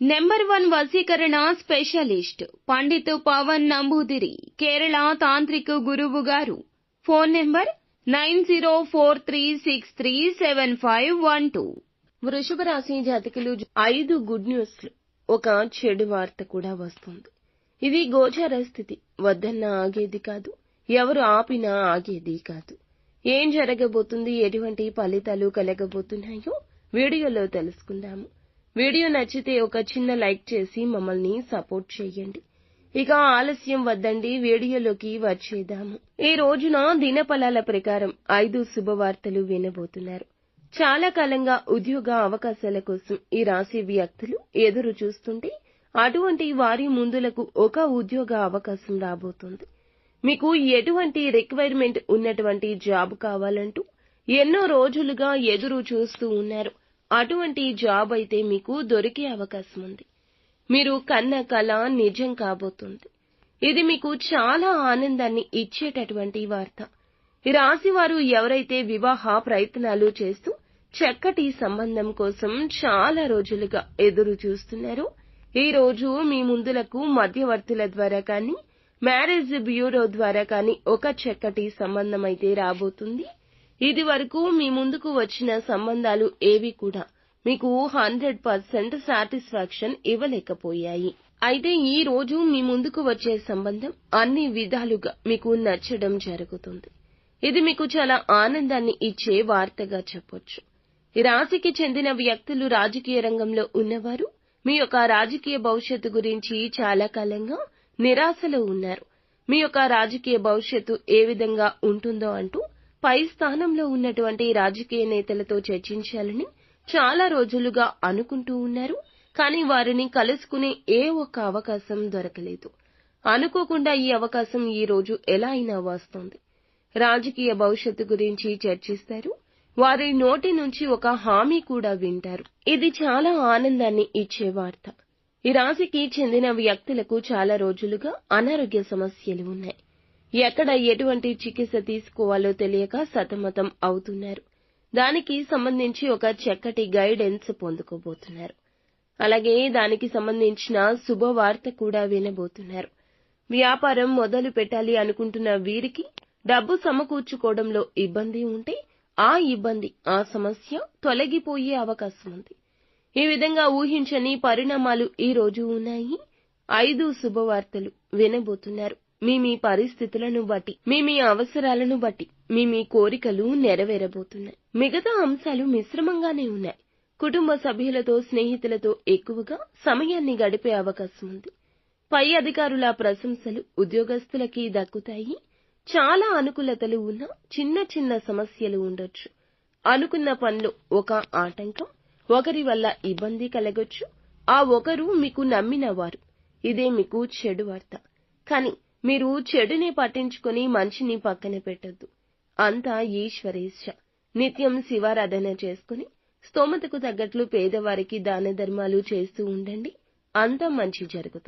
Number one వసీకరణ specialist Pandit Pavan Namboodiri Kerala తాంత్రిక గురువు గారు. Phone number nine zero four three six three seven five one two. వృషభ రాశి జాతకులు ఐదు గుడ్ న్యూస్లు ఒక చెడు వార్త కూడా వస్తుంది. ఇది గోచార స్థితి. వద్దన్నా ఆగేది కాదు. ఎవరు ఆపినా ఆగేది కాదు. ఏం జరగబోతుంది? ఎటువంటి ఫలితాలు కలగబోతున్నాయో వీడియోలో తెలుసుకుందాము. వీడియో నచ్చితే ఒక చిన్న లైక్ చేసి మమ్మల్ని సపోర్ట్ చేయండి. ఇక ఆలస్యం వద్దండి వీడియోలోకి వచ్చేద్దాము. ఈ రోజున దినఫలాల ప్రకారం ఐదు శుభవార్తలు వినబోతున్నారు. చాలా కాలంగా ఉద్యోగ అవకాశాల కోసం ఈ రాశి వ్యక్తులు ఎదురు చూస్తుంటే అటువంటి వారి ముందులకు ఒక ఉద్యోగ అవకాశం రాబోతుంది. మీకు ఎటువంటి రిక్వైర్మెంట్ ఉన్నటువంటి జాబ్ కావాలంటూ ఎన్నో రోజులుగా ఎదురు చూస్తూ ఉన్నారు. అటువంటి జాబ్ అయితే మీకు దొరికే అవకాశం ఉంది. మీరు కన్న కళ నిజం కాబోతుంది. ఇది మీకు చాలా ఆనందాన్ని ఇచ్చేటటువంటి వార్త. ఈ రాశి వారు ఎవరైతే వివాహ ప్రయత్నాలు చేస్తూ చక్కటి సంబంధం కోసం చాలా రోజులుగా ఎదురు చూస్తున్నారో ఈ రోజు మీ ముందులకు మధ్యవర్తుల ద్వారా కానీ మ్యారేజ్ బ్యూరో ద్వారా కానీ ఒక చక్కటి సంబంధం అయితే రాబోతుంది. ఇది వరకు మీ ముందుకు వచ్చిన సంబంధాలు ఏవి కూడా మీకు హండ్రెడ్ పర్సెంట్ సాటిస్ఫాక్షన్ ఇవ్వలేకపోయాయి. అయితే ఈ రోజు మీ ముందుకు వచ్చే సంబంధం అన్ని విధాలుగా మీకు నచ్చడం జరుగుతుంది. ఇది మీకు చాలా ఆనందాన్ని ఇచ్చే వార్తగా చెప్పొచ్చు. ఈ రాశికి చెందిన వ్యక్తులు రాజకీయ రంగంలో ఉన్నవారు మీ యొక్క రాజకీయ భవిష్యత్తు గురించి చాలా కాలంగా నిరాశలో ఉన్నారు. మీ యొక్క రాజకీయ భవిష్యత్తు ఏ విధంగా ఉంటుందో అంటూ పై స్థానంలో ఉన్నటువంటి రాజకీయ నేతలతో చర్చించాలని చాలా రోజులుగా అనుకుంటూ ఉన్నారు. కానీ వారిని కలుసుకునే ఏ ఒక్క అవకాశం దొరకలేదు. అనుకోకుండా ఈ అవకాశం ఈ రోజు ఎలా అయినా వస్తుంది. రాజకీయ భవిష్యత్తు గురించి చర్చిస్తారు. వారి నోటి నుంచి ఒక హామీ కూడా వింటారు. ఇది చాలా ఆనందాన్ని ఇచ్చే వార్త. ఈ రాశికి చెందిన వ్యక్తులకు చాలా రోజులుగా అనారోగ్య సమస్యలు ఉన్నాయి. ఎక్కడ ఎటువంటి చికిత్స తీసుకోవాలో తెలియక సతమతం అవుతున్నారు. దానికి సంబంధించి ఒక చక్కటి గైడెన్స్ పొందుకోబోతున్నారు. అలాగే దానికి సంబంధించిన శుభవార్త కూడా వినబోతున్నారు. వ్యాపారం మొదలు పెట్టాలి అనుకుంటున్న వీరికి డబ్బు సమకూర్చుకోవడంలో ఇబ్బంది ఉంటే ఆ ఇబ్బంది ఆ సమస్య తొలగిపోయే అవకాశం ఉంది. ఈ విధంగా ఊహించని పరిణామాలు ఈ రోజు ఉన్నాయి. ఐదు శుభవార్తలు వినబోతున్నారు. మీ మీ పరిస్థితులను బట్టి మీ మీ అవసరాలను బట్టి మీ మీ కోరికలు నెరవేరబోతున్నాయి. మిగతా అంశాలు మిశ్రమంగానే ఉన్నాయి. కుటుంబ సభ్యులతో స్నేహితులతో ఎక్కువగా సమయాన్ని గడిపే అవకాశం ఉంది. పై అధికారుల ప్రశంసలు ఉద్యోగస్తులకి దక్కుతాయి. చాలా అనుకూలతలు ఉన్న చిన్న చిన్న సమస్యలు ఉండొచ్చు. అనుకున్న పనిలో ఒక ఆటంకం ఒకరి వల్ల ఇబ్బంది కలగొచ్చు. ఆ ఒకరు మీకు నమ్మిన వారు ఇదే మీకు చెడు వార్త. కానీ మీరు చెడుని పట్టించుకొని మంచిని పక్కన పెట్టొద్దు. అంతా ఈశ్వరేచ్ఛ నిత్యం శివారాధన చేసుకుని స్తోమతకు తగ్గట్లు పేదవారికి దాన ధర్మాలు చేస్తూ ఉండండి. అంతా మంచి జరుగుతుంది.